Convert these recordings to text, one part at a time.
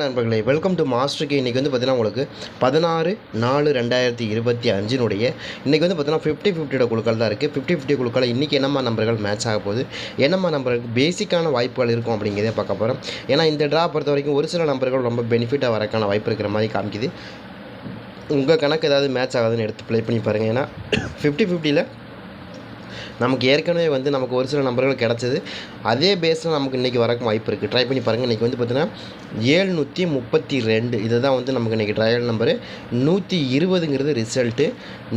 நண்பர்களே welcome to மாஸ்டருக்கு இன்றைக்கி வந்து பார்த்தீங்கன்னா உங்களுக்கு பதினாறு நாலு ரெண்டாயிரத்தி இருபத்தி அஞ்சினுடைய இன்றைக்கி வந்து பார்த்தீங்கன்னா ஃபிஃப்டி ஃபிஃப்டியோட குழுக்கள் தான் இருக்குது ஃபிஃப்டி ஃபிஃப்டி குழுக்கள் இன்றைக்கி என்னம்மா நம்பர்கள் மேட்ச் ஆக போகுது? என்னம்மா நம்பருக்கு பேசிக்கான வாய்ப்புகள் இருக்கும் அப்படிங்கிறதே பார்க்க போகிறோம் ஏன்னா இந்த ட்ரா பொறுத்த வரைக்கும் ஒரு சில நம்பர்கள் ரொம்ப பெனிஃபிட்டாக வரக்கான வாய்ப்பு இருக்கிற மாதிரி காமிக்குது. உங்கள் கணக்கு ஏதாவது மேட்ச் ஆகாதுன்னு எடுத்து ப்ளே பண்ணி பாருங்கள் ஏன்னா ஃபிஃப்டி ஃபிஃப்டியில் நமக்கு ஏற்கனவே வந்து நமக்கு ஒரு சில நம்பர்கள் கிடச்சிது. அதே பேஸில் நமக்கு இன்றைக்கி வரக்கும் வாய்ப்பு இருக்குது ட்ரை பண்ணி பாருங்கள் இன்றைக்கி வந்து பார்த்தீங்கன்னா ஏழ்நூற்றி முப்பத்தி ரெண்டு. இதுதான் வந்து நமக்கு இன்றைக்கி ட்ரையல் நம்பரு நூற்றி இருபதுங்கிறது ரிசல்ட்டு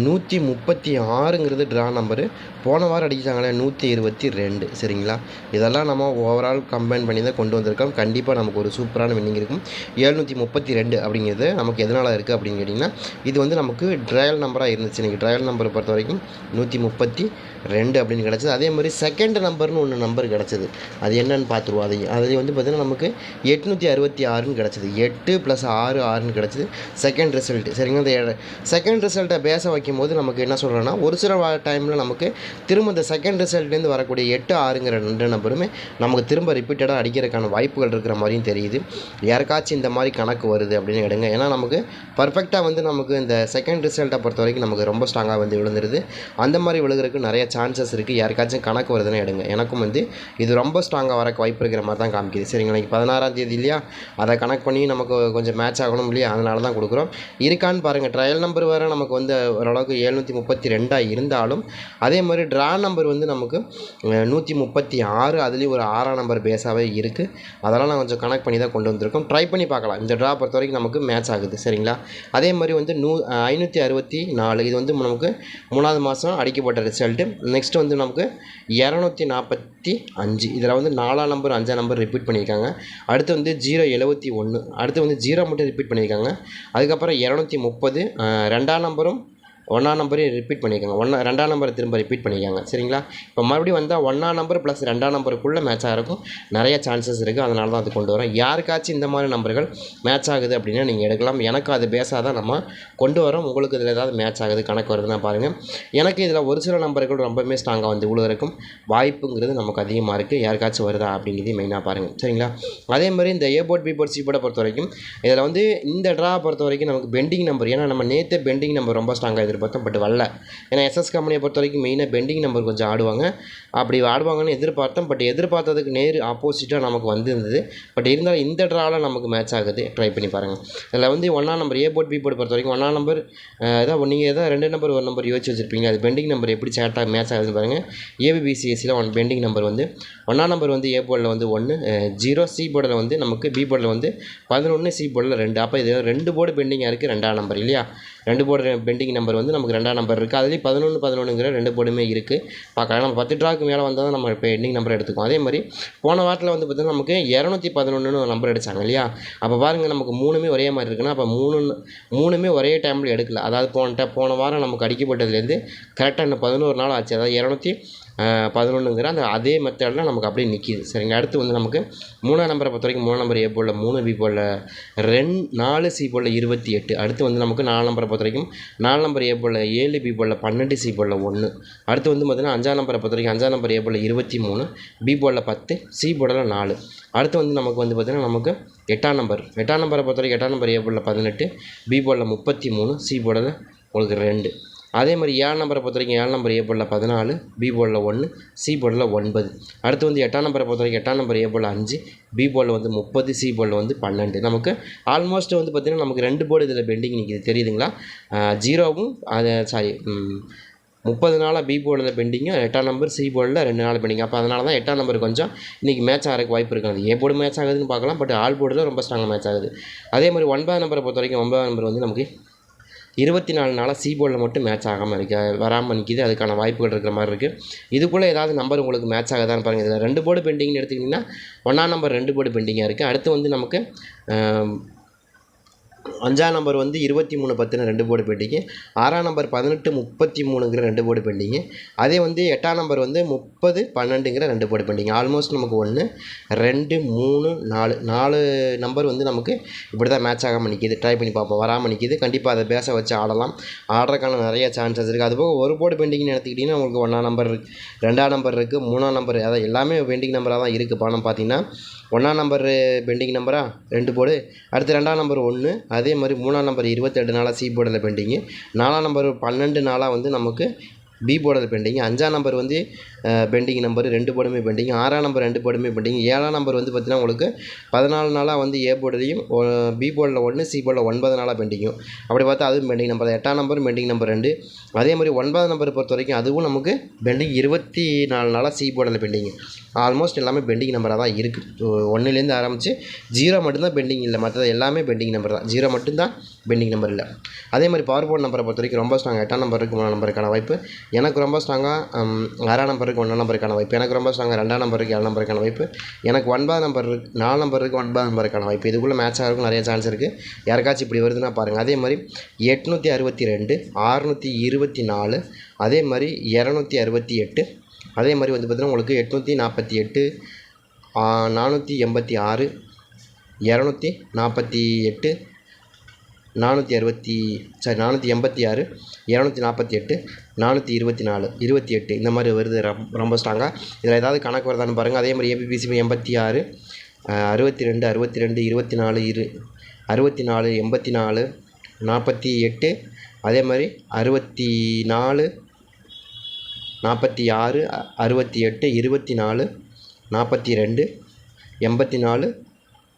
நூற்றி முப்பத்தி ஆறுங்கிறது ட்ரா நம்பரு போன வாரம் அடிச்சாங்களே நூற்றி இருபத்தி ரெண்டு. சரிங்களா? இதெல்லாம் நம்ம ஓவரால் கம்பைன் பண்ணி தான் கொண்டு வந்திருக்கோம். கண்டிப்பாக நமக்கு ஒரு சூப்பரான வின்னிங் இருக்கும். ஏழ்நூற்றி முப்பத்தி ரெண்டு அப்படிங்கிறது நமக்கு எதனால் இருக்குது அப்படின்னு கேட்டிங்கன்னா இது வந்து நமக்கு ட்ரையல் நம்பராக இருந்துச்சு. இன்றைக்கி ட்ரையல் நம்பரை பொறுத்த வரைக்கும் நூற்றி முப்பத்தி ரெண்டு அப்படின்னு கிடச்சிது. அதே மாதிரி செகண்ட் நம்பர்னு ஒன்று நம்பர் கிடச்சிது. அது என்னன்னு பார்த்துருவோம் அதையும் அது வந்து பார்த்திங்கன்னா நமக்கு எட்நூற்றி அறுபத்தி ஆறுன்னு கிடச்சிது. எட்டு ப்ளஸ் ஆறு ஆறுன்னு கிடச்சிது. செகண்ட் ரிசல்ட் சரிங்களா? இந்த செகண்ட் ரிசல்ட்டை பேச வைக்கும் போது நமக்கு என்ன சொல்கிறேன்னா ஒரு சில டைமில் நமக்கு திரும்ப இந்த செகண்ட் ரிசல்ட்லேருந்து வரக்கூடிய எட்டு ஆறுங்கிற ரெண்டு நம்பருமே நமக்கு திரும்ப ரிப்பீட்டடாக அடிக்கிறதுக்கான வாய்ப்புகள் இருக்கிற மாதிரியும் தெரியுது. யாருக்காச்சும் இந்த மாதிரி கணக்கு வருது அப்படின்னு எடுங்க ஏன்னா நமக்கு பர்ஃபெக்டாக வந்து நமக்கு இந்த செகண்ட் ரிசல்ட்டை பொறுத்த வரைக்கும் நமக்கு ரொம்ப ஸ்ட்ராங்காக வந்து விழுந்துருது. அந்த மாதிரி விழுகிறதுக்கு நிறைய சான்சஸ் இருக்குது யாருக்காச்சும் கணக்கு வருதுன்னு எடுங்க. எனக்கும் வந்து இது ரொம்ப ஸ்ட்ராங்காக வரக்கு வாய்ப்பு இருக்கிற மாதிரி தான் காமிக்குது. சரிங்களா? இன்றைக்கி பதினாறாம் தேதி இல்லையா? அதை கணக்கு பண்ணி நமக்கு கொஞ்சம் மேட்ச் ஆகணும் இல்லையா? அதனால தான் கொடுக்குறோம். இருக்கான்னு பாருங்கள் ட்ரையல் நம்பர் வேறு நமக்கு வந்து ஓரளவுக்கு எழுநூற்றி முப்பத்தி ரெண்டாக இருந்தாலும் அதே மாதிரி ட்ரா நம்பர் வந்து நமக்கு நூற்றி முப்பத்தி ஆறு அதுலேயும் ஒரு ஆறாம் நம்பர் பேஸாகவே இருக்குது அதெல்லாம் நான் கொஞ்சம் கனெக்ட் பண்ணி தான் கொண்டு வந்திருக்கோம். ட்ரை பண்ணி பார்க்கலாம். இந்த ட்ரா பொறுத்த வரைக்கும் நமக்கு மேட்ச் ஆகுது. சரிங்களா? அதே மாதிரி வந்து நூ ஐநூற்றி அறுபத்தி நாலு இது வந்து நமக்கு மூணாவது மாதம் அடிக்கப்பட்ட ரிசல்ட்டு நெக்ஸ்ட் வந்து நமக்கு இரநூத்தி நாற்பத்தி அஞ்சு. இதில் வந்து நாலாம் நம்பர் அஞ்சாம் நம்பர் ரிப்பீட் பண்ணியிருக்காங்க. அடுத்து வந்து ஜீரோ எழுபத்தி ஒன்று அடுத்து வந்து ஜீரோ மட்டும் ரிப்பீட் பண்ணியிருக்காங்க. அதுக்கப்புறம் இரநூத்தி முப்பது ரெண்டாம் நம்பரும் ஒன்றாம் நம்பரையும் ரிப்பீட் பண்ணிக்கோங்க. ஒன்றா ரெண்டாம் நம்பரை திரும்ப ரிப்பீட் பண்ணிக்காங்க. சரிங்களா? இப்போ மறுபடியும் வந்தால் ஒன்றாம் நம்பர் ப்ளஸ் ரெண்டாம் நம்பருக்குள்ளே மேட்ச் இருக்கும். நிறைய சான்சஸ் இருக்குது அதனால தான் அது கொண்டு வரேன் யாருக்காச்சும் இந்த மாதிரி நம்பர்கள் மேட்ச் ஆகுது அப்படின்னா நீங்கள் எடுக்கலாம். எனக்கு அது பேஸாக தான் நம்ம கொண்டு வரோம். உங்களுக்கு இதில் ஏதாவது மேட்ச் ஆகுது கணக்கு வருதுன்னா பாருங்கள் எனக்கு இதில் ஒரு சில நம்பர்கள் ரொம்பவுமே ஸ்ட்ராங்காக வந்து விழுவதற்கும் வாய்ப்புங்கிறது நமக்கு அதிகமாக இருக்குது யாருக்காச்சும் வருதா அப்படிங்கிறது மெயினாக பாருங்கள் சரிங்களா? அதே மாதிரி இந்த A board B board C போர்டை பொறுத்த வரைக்கும் இதில் வந்து இந்த ட்ரா பொறுத்த வரைக்கும் நமக்கு பெண்டிங் நம்பர் ஏன்னா நம்ம நேற்று பெண்டிங் நம்பர் ரொம்ப ஸ்ட்ராங்காக எதிர்பார்த்தோம் பட் வரல. ஏன்னா எஸ்எஸ் கம்பெனியை பொறுத்த வரைக்கும் மெயினாக பெண்டிங் நம்பர் கொஞ்சம் ஆடுவாங்க. அப்படி ஆடுவாங்கன்னு எதிர்பார்த்தோம் பட் எதிர்பார்த்ததுக்கு நேர் ஆப்போசிட்டாக நமக்கு வந்திருந்தது. பட் இருந்தாலும் இந்த ட்ராவில் நமக்கு மேட்ச் ஆகுது. ட்ரை பண்ணி பாருங்கள் இதில் வந்து ஒன்றாம் number A board B board பொறுத்த வரைக்கும் ஒன்றாம் நம்பர் ஏதாவது நீங்கள் ஏதாவது ரெண்டு நம்பர் ஒரு நம்பர் யோசிச்சு வச்சுருப்பீங்க. அது பெண்டிங் நம்பர் எப்படி சேட்டாக மேட்ச் ஆகுதுன்னு பாருங்கள் ஏபிபிசிஎஸ்சியில் ஒன் பெண்டிங் நம்பர் வந்து ஒன்றாம் நம்பர் வந்து ஏ போர்டில் வந்து ஒன்று ஜீரோ சி போர்டில் வந்து நமக்கு பி போர்டில் வந்து பதினொன்று சி போர்டில் ரெண்டு. அப்போ இது ரெண்டு போர்டு பெண்டிங்காக இருக்குது ரெண்டாம் நம்பர் இல்லையா? ரெண்டு போர்டு பெண்டிங் நம்பர் வந்து நமக்கு ரெண்டாம் நம்பர் இருக்குது அதுலேயும் பதினொன்று பதினொன்றுங்கிற ரெண்டு போர்டுமே இருக்குது பார்க்கலாம். நம்ம பத்து ட்ராக்கு மேலே வந்தால் தான் நம்ம பெண்டிங் நம்பர் எடுத்துக்கோம் அதே மாதிரி போன வாரத்தில் வந்து பார்த்திங்கன்னா நமக்கு இரநூத்தி பதினொன்றுன்னு ஒரு நம்பர் அடித்தாங்க இல்லையா? அப்போ பாருங்கள் நமக்கு மூணுமே ஒரே மாதிரி இருக்குன்னா அப்போ மூணு மூணுமே ஒரே டைமில் எடுக்கல. அதாவது போன போன வாரம் நமக்கு அடிக்கப்பட்டதுலேருந்து கரெக்டாக இன்னும் பதினோரு நாள் ஆச்சு. அதாவது இரநூத்தி பதினொன்றுங்கிற அந்த அதே மெத்தடில் நமக்கு அப்படியே நிற்கிது சரிங்க அடுத்து வந்து நமக்கு மூணாம் நம்பரை பொறுத்த வரைக்கும் மூணாம் நம்பர் ஏ மூணு பி போலில் ரெண்டு நாலு சி போலில் இருபத்தி எட்டு. அடுத்து வந்து நமக்கு நாலு நம்பரை பொறுத்த வரைக்கும் நாலு நம்பர் ஏ ஏழு பி போலில் பன்னெண்டு சி போலில் ஒன்று அடுத்து வந்து பார்த்திங்கன்னா அஞ்சாம் நம்பரை பொறுத்த வரைக்கும் அஞ்சாம் நம்பர் ஏ இருபத்தி மூணு. பி போலில் பத்து. சி போலில் நாலு. அடுத்து வந்து நமக்கு வந்து பார்த்திங்கன்னா நமக்கு எட்டாம் நம்பர் எட்டாம் நம்பரை பொறுத்த வரைக்கும் எட்டாம் நம்பர் ஏ போலில் பதினெட்டு. பி போலில் முப்பத்தி மூணு. சி போலில் உங்களுக்கு ரெண்டு. அதே மாதிரி ஏழு நம்பரை பொறுத்த வரைக்கும் ஏழு நம்பர் ஏ போர்டில் பதினாலு பி போர்டில் ஒன்று சி போர்டில் ஒன்பது. அடுத்து வந்து எட்டாம் நம்பரை பொறுத்த வரைக்கும் எட்டாம் நம்பர் ஏ போர்டில் அஞ்சு பி போர்டில் வந்து முப்பது சி போர்டில் வந்து பன்னெண்டு. நமக்கு ஆல்மோஸ்ட் வந்து பார்த்திங்கன்னா நமக்கு ரெண்டு போர்டு இதில் பெண்டிங் நிற்கிது தெரியுதுங்களா? ஜீரோவும் அது சாரி முப்பது நாளாக பி போர்டில் பெண்டிங்கும் எட்டாம் நம்பர் சி போர்டில் ரெண்டு நாள் பெண்டிங் அப்போ அதனால தான் எட்டாம் நம்பர் கொஞ்சம் இன்றைக்கி மேட்ச் ஆகிறக்கு வாய்ப்பு இருக்காது ஏ போர்டு மேட்ச் ஆகுதுன்னு பார்க்கலாம். பட் ஆல் போர்டில் ரொம்ப ஸ்ட்ராங்காக மேட்ச் ஆகுது. அதே மாதிரி ஒன்பதாம் நம்பரை பொறுத்த வரைக்கும் ஒன்பதாம் நம்பர் வந்து நமக்கு இருபத்தி நாலு நாளாக சி போர்டில் மட்டும் மேட்ச் ஆகாமல் இருக்கு. வராமல் நிற்கிது அதுக்கான வாய்ப்புகள் இருக்கிற மாதிரி இருக்குது இதுக்குள்ளே ஏதாவது நம்பர் உங்களுக்கு மேட்ச் ஆகுதான்னு பாருங்கள் இதில் ரெண்டு போர்டு பெண்டிங்னு எடுத்துக்கிட்டிங்கன்னா ஒன்றாம் நம்பர் ரெண்டு போர்டு பெண்டிங்காக இருக்குது அடுத்து வந்து நமக்கு அஞ்சாம் நம்பர் வந்து இருபத்தி மூணு பத்துன்னு ரெண்டு போர்டு பெண்டிங்கு. ஆறாம் நம்பர் பதினெட்டு முப்பத்தி மூணுங்கிற ரெண்டு போர்டு பெண்டிங்கு. அதே வந்து எட்டாம் நம்பர் வந்து முப்பது பன்னெண்டுங்கிற ரெண்டு போர்டு பெண்டிங் ஆல்மோஸ்ட் நமக்கு ஒன்று ரெண்டு மூணு நாலு நாலு நம்பர் வந்து நமக்கு இப்படி தான் மேட்ச் ஆகாமல் நிற்கிது ட்ரை பண்ணி பார்ப்போம். வராமல் நிற்கிது கண்டிப்பாக அதை பேச வச்சு ஆடலாம். ஆடுறதுக்கான நிறைய சான்சஸ் இருக்குது அதுபோக ஒரு போர்டு பெண்டிங்னு எடுத்துக்கிட்டிங்கன்னா உங்களுக்கு ஒன்றாம் நம்பர் இருக்குது ரெண்டாம் நம்பர் இருக்குது மூணாம் நம்பர் அதாவது எல்லாமே பெண்டிங் நம்பராக தான் இருக்குது பணம் பார்த்தீங்கன்னா ஒன்றாம் நம்பரு பெண்டிங் நம்பரா ரெண்டு போர்டு அடுத்து ரெண்டாம் நம்பர் ஒன்று அதே மாதிரி மூணாம் நம்பர் இருபத்தெட்டு நாளாக சி போர்டில் பெண்டிங்கு நாலாம் நம்பர் பன்னெண்டு நாளாக வந்து நமக்கு பி போர்டில் பெண்டிங் அஞ்சாம் நம்பர் வந்து பெண்டிங் நம்பர் ரெண்டு போர்டுமே பெண்டிங் ஆறாம் நம்பர் ரெண்டு போர்டுமே பெண்டிங் ஏழாம் நம்பர் வந்து பார்த்திங்கன்னா உங்களுக்கு பதினாலு நாளாக வந்து ஏ போர்டுலையும் பி போர்டில் ஒன்று சி போர்டில் ஒன்பது நாளாக பெண்டிங்கும் அப்படி பார்த்தா அதுவும் பெண்டிங் நம்பர் எட்டாம் நம்பர் பெண்டிங் நம்பர் ரெண்டு. அதே மாதிரி ஒன்பதாம் நம்பர் பொறுத்த வரைக்கும் அதுவும் நமக்கு பெண்டிங் இருபத்தி நாலு நாளாக சி போர்டில் பெண்டிங் ஆல்மோஸ்ட் எல்லாமே பெண்டிங் நம்பராக தான் இருக்குது ஒன்றுலேருந்து ஆரம்பித்து ஜீரோ மட்டும்தான் பெண்டிங் இல்லை. மற்றது எல்லாமே பெண்டிங் நம்பர் தான். ஜீரோ மட்டும்தான் பெண்டிங் நம்பர் இல்லை. அதே மாதிரி பவர் போர்ட் நம்பரை பொறுத்த வரைக்கும் ரொம்ப ஸ்ட்ராங் எட்டாம் நம்பருக்கு மூணாம் நம்பருக்கான வாய்ப்பு. எனக்கு ரொம்ப ஸ்ட்ராங்காக ஆறாம் நம்பருக்கு ஒன்றாம் நம்பருக்கான வாய்ப்பு. எனக்கு ரொம்ப ஸ்ட்ராங்காக ரெண்டாம் நம்பருக்கு ஏழு நம்பருக்கான வாய்ப்பு. எனக்கு ஒன்பது நம்பர் நாலு நம்பருக்கு ஒன்பது நம்பருக்கான வாய்ப்பு. இதுக்குள்ளே மேட்ச் ஆகிறதுக்கு நிறைய சான்ஸ் இருக்குது யாருக்காச்சும் இப்படி வருதுன்னா பாருங்கள் அதே மாதிரி எட்நூற்றி அறுபத்தி ரெண்டு ஆறுநூற்றி இருபத்தி நாலு அதே மாதிரி இரநூத்தி அறுபத்தி எட்டு அதே மாதிரி வந்து பார்த்திங்கன்னா உங்களுக்கு எட்நூற்றி நாற்பத்தி எட்டு நானூற்றி எண்பத்தி ஆறு இரநூத்தி நாற்பத்தி எட்டு நானூற்றி அறுபத்தி சாரி நானூற்றி எண்பத்தி ஆறு இரநூத்தி நாற்பத்தி எட்டு நானூற்றி இருபத்தி நாலு இருபத்தி எட்டு. இந்த மாதிரி வருது ரொம்ப ரொம்ப ஸ்ட்ராங்காக இதில் ஏதாவது கணக்கு வருதான்னு பாருங்கள் அதே மாதிரி ஏபிபிசி எண்பத்தி ஆறு அறுபத்தி ரெண்டு அறுபத்தி ரெண்டு இருபத்தி நாலு இரு அறுபத்தி நாலு எண்பத்தி நாலு நாற்பத்தி எட்டு அதே மாதிரி அறுபத்தி நாலு நாற்பத்தி ஆறு அறுபத்தி எட்டு இருபத்தி நாலு நாற்பத்தி ரெண்டு எண்பத்தி நாலு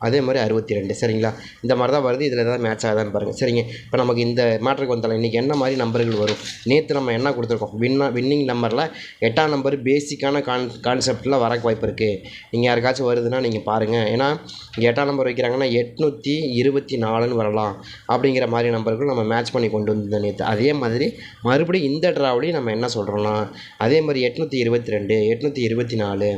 அதே மாதிரி அறுபத்தி ரெண்டு சரிங்களா? இந்த மாதிரி தான் வருது. இதில் ஏதாவது மேட்ச் ஆகுதான்னு பாருங்கள் சரிங்க. இப்போ நமக்கு இந்த மேட்ருக்கு வந்தாலும் இன்றைக்கி என்ன மாதிரி நம்பர்கள் வரும்? நேற்று நம்ம என்ன கொடுத்துருக்கோம்? வின்னா வின்னிங் நம்பரில் எட்டாம் நம்பர் பேசிக்கான கான் கான்செப்டில் வரக்கு வாய்ப்பு இருக்குது நீங்கள் யாருக்காச்சும் வருதுன்னா நீங்கள் பாருங்கள் ஏன்னா இங்கே எட்டாம் நம்பர் வைக்கிறாங்கன்னா எட்நூற்றி இருபத்தி நாலுன்னு வரலாம். அப்படிங்கிற மாதிரி நம்பர்கள் நம்ம மேட்ச் பண்ணி கொண்டு வந்தோம் நேற்று அதே மாதிரி மறுபடியும் இந்த ட்ராவலையும் நம்ம என்ன சொல்கிறோம்னா அதே மாதிரி எட்நூற்றி இருபத்தி ரெண்டு எட்நூற்றி இருபத்தி நாலு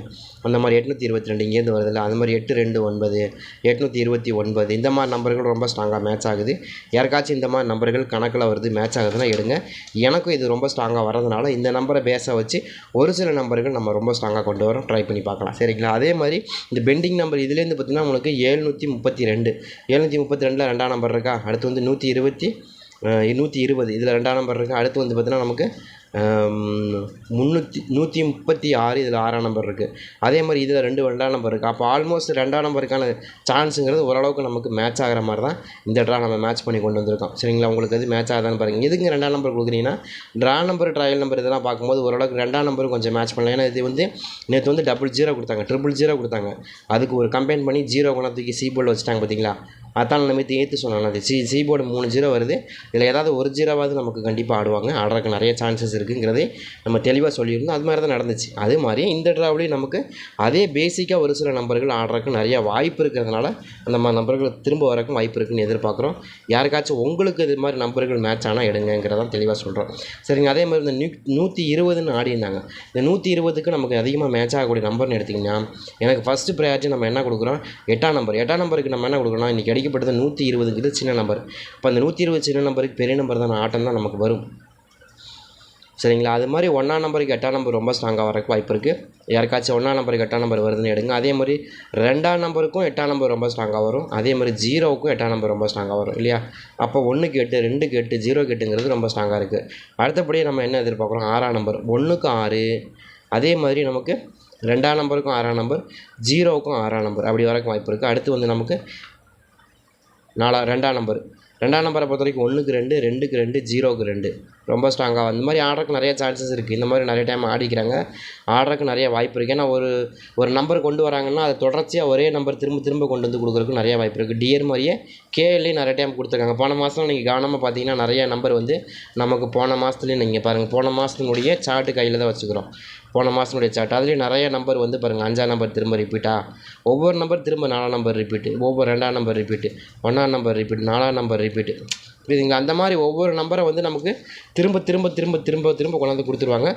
அந்த மாதிரி எட்நூற்றி இருபத்தி ரெண்டு இங்கேருந்து வருதில்ல அந்த மாதிரி எட்டு ரெண்டு ஒன்பது எட்நூற்றி இருபத்தி ஒன்பது. இந்த மாதிரி நம்பர்கள் ரொம்ப ஸ்ட்ராங்காக மேட்ச் ஆகுது. யாருக்காச்சும் இந்த மாதிரி நம்பர்கள் கணக்கில் வருது மேட்ச் ஆகுதுன்னா எடுங்க. எனக்கும் இது ரொம்ப ஸ்ட்ராங்காக வரதுனால இந்த நம்பரை பேஸை வச்சு ஒரு சில நம்பர்கள் நம்ம ரொம்ப ஸ்ட்ராங்காக கொண்டு வரோம். ட்ரை பண்ணி பார்க்கலாம். சரிங்களா? அதே மாதிரி இந்த பெண்டிங் நம்பர் இதுலேருந்து பார்த்திங்கன்னா உங்களுக்கு ஏழ்நூற்றி முப்பத்தி ரெண்டு. ஏழ்நூற்றி முப்பத்தி ரெண்டில் ரெண்டாம் நம்பர் இருக்கா? அடுத்து வந்து நூற்றி இருபத்தி நூற்றி இருபது. இதில் ரெண்டாம் நம்பர் இருக்குது அடுத்து வந்து பார்த்தீங்கன்னா நமக்கு முந்நூற்றி நூற்றி முப்பத்தி ஆறு இதில் ஆறாம் நம்பர் இருக்குது அதே மாதிரி இதில் ரெண்டு ரெண்டாம் நம்பர் இருக்குது அப்போ ஆல்மோஸ்ட் ரெண்டாம் நம்பருக்கான சான்ஸுங்கிறது ஓரளவுக்கு நமக்கு மேட்ச் ஆகிற மாதிரி தான் இந்த ட்ரா நம்ம மேட்ச் பண்ணி கொண்டு வந்திருக்கோம். சரிங்களா? உங்களுக்கு எது மேட்ச் ஆகுதான்னு பாருங்கள் எதுக்கு ரெண்டாம் நம்பர் கொடுக்குறீங்கன்னா ட்ரா நம்பர் ட்ரையல் நம்பர் இதெல்லாம் பார்க்கும்போது ஓரளவுக்கு ரெண்டாம் நம்பர் கொஞ்சம் மேட்ச் பண்ணலாம். ஏன்னா இது வந்து நேற்று வந்து டபுள் ஜீரோ கொடுத்தாங்க. ட்ரிபிள் ஜீரோ கொடுத்தாங்க. அதுக்கு ஒரு கம்பைன் பண்ணி ஜீரோ கொண்டு தூக்கி வச்சுட்டாங்க பார்த்தீங்களா அதான் நம்ம ஏற்று சொன்னாங்க அது சி சி போர்டு மூணு ஜீரோ வருது. இதில் ஏதாவது ஒரு ஜீரோவாவது நமக்கு கண்டிப்பாக ஆடுவாங்க. ஆடுறதுக்கு நிறைய சான்சஸ் இருக்குங்கிறதே நம்ம தெளிவாக சொல்லியிருந்தோம். அது மாதிரி தான் நடந்துச்சு. அதே மாதிரியே இந்த ட்ராவிலையும் நமக்கு அதே பேசிக்காக ஒரு சில நம்பர்கள் ஆடுறதுக்கு நிறைய வாய்ப்பு இருக்கிறதுனால அந்த மாதிரி நம்பர்கள் திரும்ப வரக்கும் வாய்ப்பு இருக்குன்னு எதிர்பார்க்குறோம். யாருக்காச்சும் உங்களுக்கு இது மாதிரி நம்பர்கள் மேட்ச் ஆனால் எடுங்கிறதான் தெளிவாக சொல்கிறோம் சரிங்க அதே மாதிரி இந்த நியூ நூற்றி இருபதுன்னு ஆடிருந்தாங்க இந்த நூற்றி இருபதுக்கு நமக்கு அதிகமாக மேட்ச் ஆகக்கூடிய நம்பர்னு எடுத்திங்கன்னா எனக்கு ஃபஸ்ட்டு ப்ரையாரிட்டி நம்ம என்ன கொடுக்குறோம்? எட்டாம் நம்பர் எட்டாம் நம்பருக்கு நம்ம என்ன கொடுக்குறோம் இன்றைக்கி அடிக்கப்பட்டது நூற்றி இருபதுங்கிறது சின்ன நம்பர் இப்போ அந்த நூற்றி இருபது சின்ன நம்பருக்கு பெரிய நம்பர் தான் ஆட்டம் தான் நமக்கு வரும். சரிங்களா? அது மாதிரி ஒன்றாம் நம்பருக்கு எட்டாம் நம்பர் ரொம்ப ஸ்ட்ராங்காக வரக்கு வாய்ப்பு இருக்குது யாருக்காச்சும் ஒன்றாம் நம்பருக்கு எட்டாம் நம்பர் வருதுன்னு எடுங்க. அதே மாதிரி ரெண்டாம் நம்பருக்கும் எட்டாம் நம்பர் ரொம்ப ஸ்ட்ராங்காக வரும். அதே மாதிரி ஜீரோவுக்கும் எட்டாம் நம்பர் ரொம்ப ஸ்ட்ராங்காக வரும் இல்லையா? அப்போ ஒன்றுக்கு எட்டு ரெண்டுக்கு எட்டு ஜீரோ எட்டுங்கிறது ரொம்ப ஸ்ட்ராங்காக இருக்குது அடுத்தபடியே நம்ம என்ன எதிர்பார்க்குறோம்? ஆறாம் நம்பர் ஒன்றுக்கு ஆறு. அதே மாதிரி நமக்கு ரெண்டாம் நம்பருக்கும் ஆறாம் நம்பர் ஜீரோவுக்கும் ஆறாம் நம்பர் அப்படி வரக்கு வாய்ப்பு இருக்குது அடுத்து வந்து நமக்கு நாலா ரெண்டாம் நம்பர் ரெண்டாம் நம்பரை பொறுத்த வரைக்கும் ஒன்றுக்கு ரெண்டு ரெண்டுக்கு ரெண்டு ஜீரோக்கு ரெண்டு. ரொம்ப ஸ்ட்ராங்காக இந்த மாதிரி ஆடுறக்கு நிறைய சான்சஸ் இருக்குது இந்த மாதிரி நிறைய டைம் ஆடிக்கிறாங்க. ஆடுறதுக்கு நிறைய வாய்ப்பு இருக்குது ஏன்னா ஒரு ஒரு நம்பர் கொண்டு வராங்கன்னா அதை தொடர்ச்சியாக ஒரே நம்பர் திரும்ப திரும்ப கொண்டு வந்து கொடுக்குறதுக்கு நிறைய வாய்ப்பு இருக்குது டியர் மாதிரியே கேஎல்லையும் நிறைய டைம் கொடுத்துருக்காங்க. போன மாதம் நீங்கள் கவனமாக பார்த்தீங்கன்னா நிறைய நம்பர் வந்து நமக்கு போன மாதத்துலேயும் நீங்கள் பாருங்கள் போன மாதத்தினுடைய சார்ட்டு கையில் தான் வச்சுக்கிறோம். போன மாதத்தினுடைய சார்ட் அதுலேயும் நிறைய நம்பர் வந்து பாருங்கள் அஞ்சாம் நம்பர் திரும்ப ரிப்பீட்டாக ஒவ்வொரு நம்பர் திரும்ப நாலாம் நம்பர் ரிப்பீட்டு ஒவ்வொரு ரெண்டாம் நம்பர் ரிப்பீட்டு ஒன்றாம் நம்பர் ரிப்பீட் நாலாம் நம்பர் ரிப்பீட்டு இதுங்க அந்த மாதிரி ஒவ்வொரு நம்பரை வந்து நமக்கு திரும்ப திரும்ப திரும்ப திரும்ப திரும்ப கொண்டாந்து கொடுத்துருவாங்க.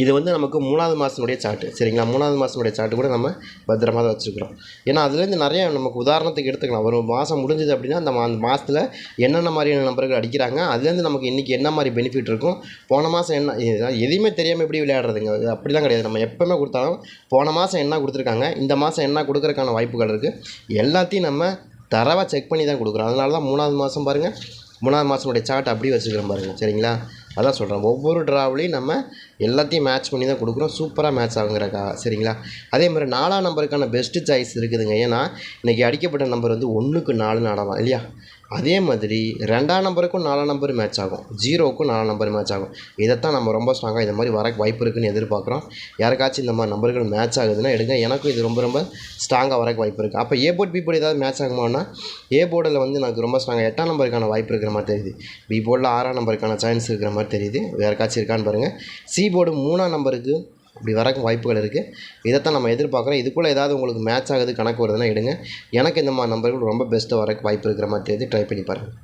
இது வந்து நமக்கு மூணாவது மாதத்தினுடைய சார்ட்டு சரிங்களா? மூணாவது மாதத்தினுடைய சார்ட்டு கூட நம்ம பத்திரமா தான் வச்சுருக்குறோம். ஏன்னா அதுலேருந்து நிறைய நமக்கு உதாரணத்துக்கு எடுத்துக்கலாம். ஒரு மாதம் முடிஞ்சது அப்படின்னா அந்த மா அந்த மாதத்தில் என்னென்ன மாதிரியான நம்பர்கள் அடிக்கிறாங்க அதுலேருந்து நமக்கு இன்றைக்கி என்ன மாதிரி பெனிஃபிட் இருக்கும்? போன மாதம் என்ன எதையுமே தெரியாமல் எப்படி விளையாடுறதுங்க? அது அப்படிலாம் கிடையாது. நம்ம எப்போவுமே கொடுத்தாலும் போன மாதம் என்ன கொடுத்துருக்காங்க இந்த மாதம் என்ன கொடுக்குறதுக்கான வாய்ப்புகள் இருக்குது எல்லாத்தையும் நம்ம தரவாக செக் பண்ணி தான் கொடுக்குறோம். அதனால தான் மூணாவது மாதம் பாருங்கள் மூணாவது மாதனுடைய சார்ட் அப்படியே வச்சுக்கிறோம் பாருங்கள் சரிங்களா? அதான் சொல்கிறேன் ஒவ்வொரு ட்ராவிலையும் நம்ம எல்லாத்தையும் மேட்ச் பண்ணி தான் கொடுக்குறோம் சூப்பராக மேட்ச் ஆகுங்கிறக்கா சரிங்களா? அதே மாதிரி நாலாம் நம்பருக்கான பெஸ்ட்டு சாய்ஸ் இருக்குதுங்க. ஏன்னா இன்றைக்கி அடிக்கப்பட்ட நம்பர் வந்து ஒன்றுக்கு நாலுன்னு ஆடலாம் இல்லையா? அதே மாதிரி ரெண்டாம் நம்பருக்கும் நாலாம் நம்பர் மேட்ச் ஆகும். ஜீரோவுக்கும் நாலாம் நம்பர் மேட்ச் ஆகும். இதைத்தான் நம்ம ரொம்ப ஸ்ட்ராங்காக இந்த மாதிரி வர வாய்ப்பு இருக்குன்னு எதிர்பார்க்குறோம். யாருக்காச்சும் இந்த மாதிரி நம்பர்கள் மேட்ச் ஆகுதுன்னா எடுங்க. எனக்கும் இது ரொம்ப ரொம்ப ஸ்ட்ராங்காக வரக்கு வாய்ப்பு இருக்குது அப்போ ஏ போர்ட் பி போர்டு ஏதாவது மேட்ச் ஆகுமானா ஏ போர்டில் வந்து எனக்கு ரொம்ப ஸ்ட்ராங்காக எட்டாம் நம்பருக்கான வாய்ப்பு இருக்கிற மாதிரி தெரியுது. பி போர்டில் ஆறாம் நம்பருக்கான சான்ஸ் இருக்கிற மாதிரி தெரியுது. யாருக்காச்சும் இருக்கான்னு பாருங்கள் சி போர்டு மூணாம் நம்பருக்கு இப்படி வரக்கு வாய்ப்புகள் இருக்குது இதைத்தான் நம்ம எதிர்பார்க்குறோம். இதுக்குள்ளே ஏதாவது உங்களுக்கு மேட்ச் ஆகுது கணக்கு வருதுன்னா எடுங்க. எனக்கு இந்த மாதிரி நம்பர்கள் ரொம்ப பெஸ்ட்டாக வரக்கு வாய்ப்பு இருக்கிற மாதிரி தெரியுது ட்ரை பண்ணி பாருங்கள்